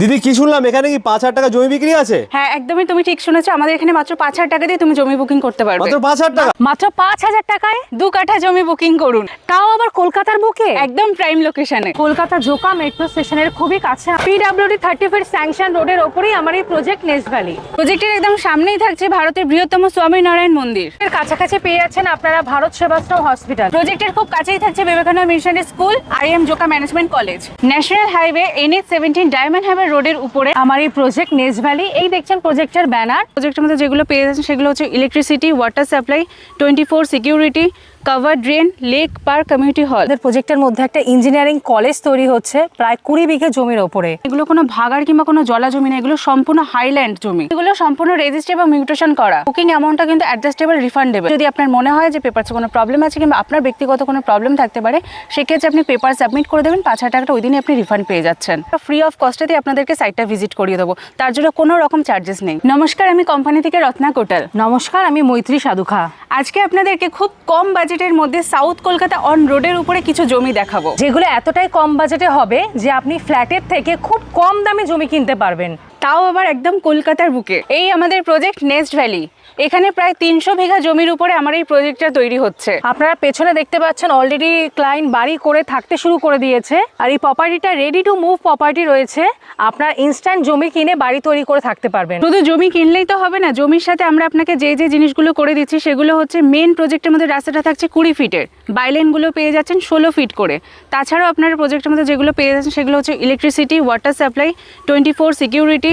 দিদি কি শুনলাম? এখানে কি পাঁচ হাজার টাকা জমি বিক্রি আছে? হ্যাঁ একদমই তুমি ঠিক শুনেছো। আমাদের এখানে মাত্র পাঁচ হাজার টাকা দিয়ে তুমি জমি বুকিং করতে পারবে। মাত্র পাঁচ হাজার টাকা? মাত্র পাঁচ হাজার টাকায় দু কাঠা জমি বুকিং করুন। তাও আবার কলকাতার বুকে? একদম প্রাইম লোকেশনে কলকাতা জোকা মেট্রো স্টেশনের খুবই কাছে। পিডাব্লিউডি থার্টি ফিট স্যাংশন রোডের ওপরেই আমার এই প্রজেক্ট নেস্ট ভ্যালি প্রজেক্টের একদম সামনেই থাকছে ভারতের বৃহত্তম স্বামীনারায়ণ মন্দির। এর কাছাকাছি পেয়ে যাচ্ছেন আপনারা ভারত সেবাশ্রম হসপিটাল প্রজেক্টের খুব কাছেই থাকছে Vivekananda missionary school I M Joka management college national highway N H seventeen diamond highway রোডের উপরে আমার এই প্রজেক্ট নেস ভ্যালি এই দেখছেন প্রজেক্টের ব্যানার প্রজেক্টের মধ্যে যেগুলো পেয়ে যাচ্ছেন সেগুলো হচ্ছে electricity water supply twenty four security cover drain lake park community hall আমাদের প্রজেক্টের মধ্যে একটা ইঞ্জিনিয়ারিং কলেজ তৈরি হচ্ছে প্রায় কুড়ি বিঘে জমির ওপরে। এগুলো কোনো ভাগার কিংবা কোনো জলা জমি না এগুলো সম্পূর্ণ হাইল্যান্ড জমি। এগুলো সম্পূর্ণ রেজিস্টার এবং মিউটেশন করা। বুকিং অ্যামাউন্টটা কিন্তু অ্যাডজাস্টেবল রিফান্ডেবল যদি আপনার মনে হয় যে পেপারসে কোনো প্রবলেম আছে কিংবা আপনার ব্যক্তিগত কোনো প্রবলেম থাকতে পারে সেক্ষেত্রে আপনি পেপার সাবমিট করে দেবেন পাঁচ হাজার টাকাটা ওই দিনই আপনি রিফান্ড পেয়ে যাচ্ছেন। ফ্রি অফ কস্টেতে আপনাদেরকে সাইটটা ভিজিট করিয়ে দেবো। তার জন্য কোনো রকম চার্জেস নেই। নমস্কার আমি কোম্পানি থেকে রত্না কোটাল। নমস্কার আমি মৈত্রী সাধুখা। আজকে আপনাদেরকে খুব কম বাজেটের মধ্যে সাউথ কলকাতা অন রোডের উপরে কিছু জমি দেখাবো। যেগুলো এতটাই কম বাজেটে হবে যে আপনি ফ্ল্যাটের থেকে খুব কম দামে জমি কিনতে পারবেন। তাও আবার একদম কলকাতার বুকে। এই আমাদের প্রজেক্ট নেস্ট ভ্যালি এখানে প্রায় তিনশো বিঘা জমির উপরে আমার এই প্রজেক্টটা তৈরি হচ্ছে। আপনারা পেছনে দেখতে পাচ্ছেন অলরেডি ক্লায়েন্ট বাড়ি করে থাকতে শুরু করে দিয়েছে। আর এই প্রপার্টিটা রেডি টু মুভ প্রপার্টি রয়েছে। আপনার ইনস্ট্যান্ট জমি কিনে বাড়ি তৈরি করে থাকতে পারবেন। শুধু জমি কিনলেই তো হবে না, জমির সাথে আমরা আপনাকে যে যে জিনিসগুলো করে দিচ্ছি, সেগুলো হচ্ছে মেন প্রজেক্টের মধ্যে রাস্তাটা থাকছে কুড়ি ফিটের বাইলেনগুলো পেয়ে যাচ্ছেন ষোলো ফিট করে। তাছাড়াও আপনার প্রজেক্টের মধ্যে যেগুলো পেয়ে যাচ্ছেন, সেগুলো হচ্ছে electricity water supply twenty four security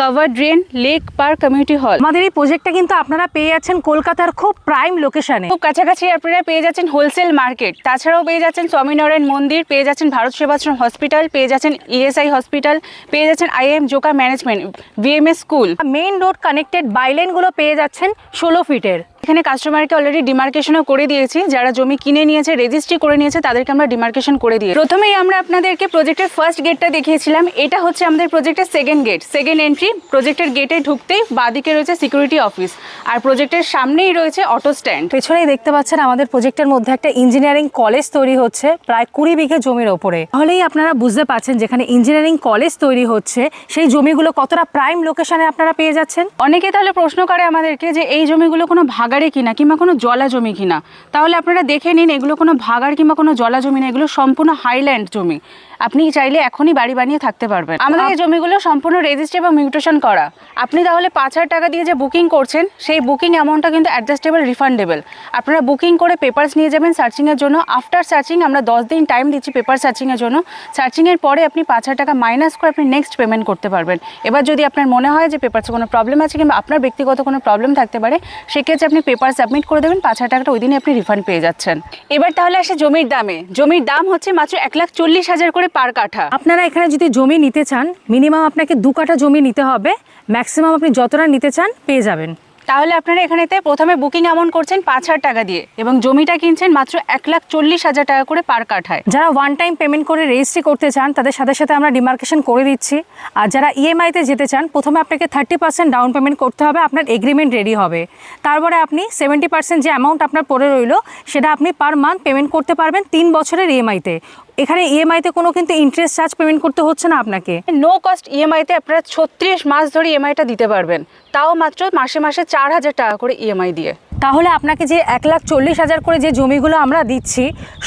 cover drain lake park community hall আমাদের এই প্রজেক্টটা কিন্তু আপনারা পেয়ে যাচ্ছেন কলকাতার খুব প্রাইম লোকেশনে খুব কাছাকাছি আপনারা পেয়ে যাচ্ছেন হোলসেল মার্কেট তাছাড়াও পেয়ে যাচ্ছেন স্বামীনারায়ণ মন্দির পেয়ে যাচ্ছেন ভারত সেবাশ্রম হসপিটাল পেয়ে যাচ্ছেন ইএসআই হসপিটাল পেয়ে যাচ্ছেন IIM Joka management VMS school main road connected বাইলেনগুলো পেয়ে যাচ্ছেন ষোলো ফিটের এখানে কাস্টমারকে অলরেডি ডিমার্কেশনও করে দিয়েছি যারা জমি কিনে নিয়েছে রেজিস্ট্রি করে নিয়েছে তাদেরকে আমরা ডিমার্কেশন করে দিই প্রথমেই আমরা আপনাদেরকে প্রজেক্টের ফার্স্ট গেটটা দেখিয়েছিলাম এটা হচ্ছে আমাদের প্রজেক্টের সেকেন্ড গেট সেকেন্ড এন্ট্রি প্রজেক্টের গেটে ঢুকতেই বাদিকে রয়েছে সিকিউরিটি অফিস আর প্রজেক্টের সামনেই রয়েছে অটো স্ট্যান্ড পেছনেই দেখতে পাচ্ছেন আমাদের প্রজেক্টের মধ্যে একটা ইঞ্জিনিয়ারিং কলেজ তৈরি হচ্ছে প্রায় কুড়ি বিঘে জমির ওপরে। তাহলেই আপনারা বুঝতে পারছেন যেখানে ইঞ্জিনিয়ারিং কলেজ তৈরি হচ্ছে সেই জমিগুলো কতটা প্রাইম লোকেশনে আপনারা পেয়ে যাচ্ছেন। অনেকে তাহলে প্রশ্ন করে আমাদেরকে যে এই জমিগুলো কোনো ভাগাড়ে কিনা কিংবা কোনো জলা জমি কিনা। তাহলে আপনারা দেখে নিন এগুলো কোনো ভাগাড় কিংবা কোনো জলা জমি না এগুলো সম্পূর্ণ হাইল্যান্ড জমি। আপনি চাইলে এখনই বাড়ি বানিয়ে থাকতে পারবেন। আমাদের এই জমিগুলো সম্পূর্ণ রেজিস্টার এবং মিউটেশন করা। আপনি তাহলে পাঁচ হাজার টাকা দিয়ে যে বুকিং করছেন, সেই বুকিং অ্যামাউন্টটা কিন্তু অ্যাডজাস্টেবল রিফান্ডেবল আপনারা বুকিং করে পেপারস নিয়ে যাবেন সার্চিংয়ের জন্য। আফটার সার্চিং আমরা দশ দিন টাইম দিচ্ছি পেপার সার্চিংয়ের জন্য। সার্চিংয়ের পরে আপনি পাঁচ হাজার টাকা মাইনাস করে আপনি নেক্সট পেমেন্ট করতে পারবেন। এবার যদি আপনার মনে হয় যে পেপারসে কোনো প্রবলেম আছে কিংবা আপনার ব্যক্তিগত কোনো প্রবলেম থাকতে পারে, সেক্ষেত্রে আপনি পেপার সাবমিট করে দেবেন। পাঁচ হাজার টাকাটা ওই দিনই আপনি রিফান্ড পেয়ে যাচ্ছেন। এবার তাহলে আসে জমির দামে। জমির দাম হচ্ছে মাত্র এক লাখ চল্লিশ হাজার করে পার কাঠা। আপনারা এখানে যদি জমি নিতে চান মিনিমাম আপনাকে দু কাঠা জমি নিতে হবে। ম্যাক্সিমাম আপনি যতটা নিতে চান পেয়ে যাবেন। তাহলে আপনারা এখানেতে প্রথমে বুকিং অ্যামাউন্ট করছেন পাঁচ হাজার টাকা দিয়ে এবং জমিটা কিনছেন মাত্র এক লাখ চল্লিশ হাজার টাকা করে পার কাঠায়। যারা ওয়ান টাইম পেমেন্ট করে রেজিস্ট্রি করতে চান তাদের সাথে সাথে আমরা ডিমার্কেশন করে দিচ্ছি। আর যারা ইএমআইতে যেতে চান প্রথমে আপনাকে থার্টি পার্সেন্ট ডাউন পেমেন্ট করতে হবে আপনার এগ্রিমেন্ট রেডি হবে। তারপরে আপনি সেভেন্টি পার্সেন্ট যে অ্যামাউন্ট আপনার পড়ে রইল সেটা আপনি পার মান্থ পেমেন্ট করতে পারবেন তিন বছরের ইএমআইতে এখানে ইএমআইতে কোনো কিন্তু ইন্টারেস্ট চার্জ পেমেন্ট করতে হচ্ছে না আপনাকে। নো কস্ট ইএমআই তে আপনারা ছত্রিশ মাস ধরে ইএমআইটা দিতে পারবেন। তাও মাত্র মাসে মাসে চার হাজার টাকা করে ইএমআই দিয়ে। তাহলে আপনাকে যে এক লাখ চল্লিশ হাজার করে যে জমিগুলো আমরা দিচ্ছি,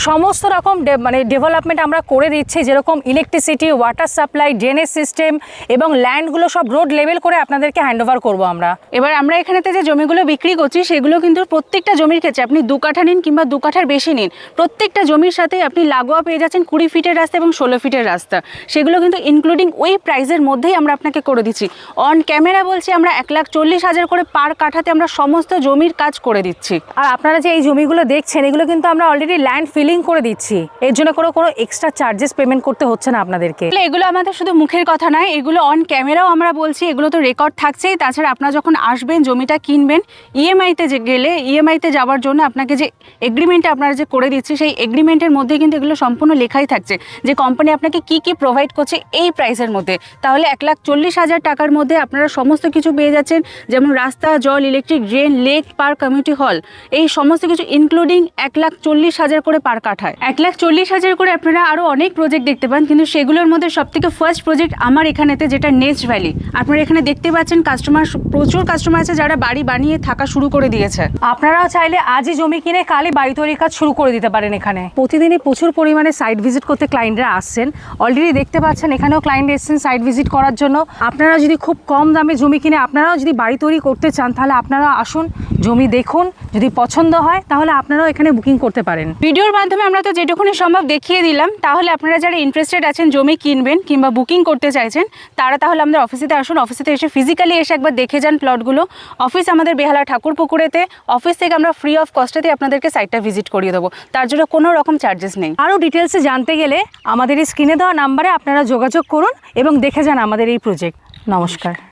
সমস্ত রকম মানে ডেভেলপমেন্ট আমরা করে দিচ্ছি, যেরকম electricity water supply drainage system এবং ল্যান্ডগুলো সব রোড লেভেল করে আপনাদেরকে হ্যান্ড ওভার করব আমরা। এবার আমরা এখানেতে যে জমিগুলো বিক্রি করছি, সেগুলো কিন্তু প্রত্যেকটা জমির ক্ষেত্রে আপনি দু কাঠা নিন কিংবা দু কাঠার বেশি নিন, প্রত্যেকটা জমির সাথে আপনি লাগোয়া পেয়ে যাচ্ছেন কুড়ি ফিটের রাস্তা এবং ষোলো ফিটের রাস্তা। সেগুলো কিন্তু ইনক্লুডিং ওই প্রাইসের মধ্যেই আমরা আপনাকে করে দিচ্ছি। অন ক্যামেরা বলছি আমরা এক লাখ চল্লিশ হাজার করে পার কাঠাতে আমরা সমস্ত জমির কাজ করে দিচ্ছি। আর আপনারা যে এই জমিগুলো দেখছেন, এগুলো কিন্তু আমরা অলরেডি ল্যান্ড ফিলিং করে দিচ্ছি। এর জন্য কোনো কোনো এক্সট্রা চার্জেস পেমেন্ট করতে হচ্ছে না আপনাদেরকে। এগুলো আমাদের শুধু মুখের কথা নয়, এগুলো অন ক্যামেরাও আমরা বলছি, এগুলো তো রেকর্ড থাকছেই। তাছাড়া আপনারা যখন আসবেন, জমিটা কিনবেন ইএমআইতে যে গেলে ইএমআইতে যাওয়ার জন্য আপনাকে যে এগ্রিমেন্টে আপনারা যে করে দিচ্ছি, সেই এগ্রিমেন্টের মধ্যে কিন্তু এগুলো সম্পূর্ণ লেখাই থাকছে যে কোম্পানি আপনাকে কি কি প্রোভাইড করছে এই প্রাইসের মধ্যে। তাহলে এক লাখ চল্লিশ হাজার টাকার মধ্যে আপনারা সমস্ত কিছু পেয়ে যাচ্ছেন। যেমন রাস্তা, জল electric drain lake park community hall এই সমস্ত কিছু ইনক্লুডিং এক লাখ চল্লিশ হাজার করে পার কাঠায় এক লাখ চল্লিশ হাজার করে আপনারা আরও অনেক প্রজেক্ট দেখতে পান, কিন্তু সেগুলোর মধ্যে সব থেকে ফার্স্ট প্রজেক্ট আমার এখানেতে যেটা নেক্সট ভ্যালি আপনারা এখানে দেখতে পাচ্ছেন কাস্টমার প্রচুর কাস্টমার আছে যারা বাড়ি বানিয়ে থাকা শুরু করে দিয়েছে। আপনারাও চাইলে আজই জমি কিনে কালই বাড়ি তৈরির কাজ শুরু করে দিতে পারেন এখানে। প্রতিদিনই প্রচুর পরিমাণে সাইট ভিজিট করতে ক্লায়েন্টরা আসছেন। অলরেডি দেখতে পাচ্ছেন এখানেও ক্লায়েন্ট এসেছেন সাইট ভিজিট করার জন্য। আপনারা যদি খুব কম দামে জমি কিনে, আপনারাও যদি বাড়ি তৈরি করতে চান, তাহলে আপনারা আসুন, জমি দেখুন যদি পছন্দ হয় তাহলে আপনারাও এখানে বুকিং করতে পারেন। ভিডিওর মাধ্যমে আমরা তো যেটুকুনি সম্ভব দেখিয়ে দিলাম তাহলে আপনারা যারা ইন্টারেস্টেড আছেন জমি কিনবেন কিংবা বুকিং করতে চাইছেন তারা তাহলে আমাদের অফিসেতে আসুন। অফিসেতে এসে ফিজিক্যালি এসে একবার দেখে যান প্লটগুলো অফিস আমাদের বেহালা ঠাকুর পুকুরেতে অফিস থেকে আমরা ফ্রি অফ কস্টেতে আপনাদেরকে সাইটটা ভিজিট করিয়ে দেবো। তার জন্য কোনো রকম চার্জেস নেই। আরও ডিটেলসে জানতে গেলে আমাদের এই স্ক্রিনে দেওয়া নাম্বারে আপনারা যোগাযোগ করুন এবং দেখে যান আমাদের এই প্রজেক্ট নমস্কার।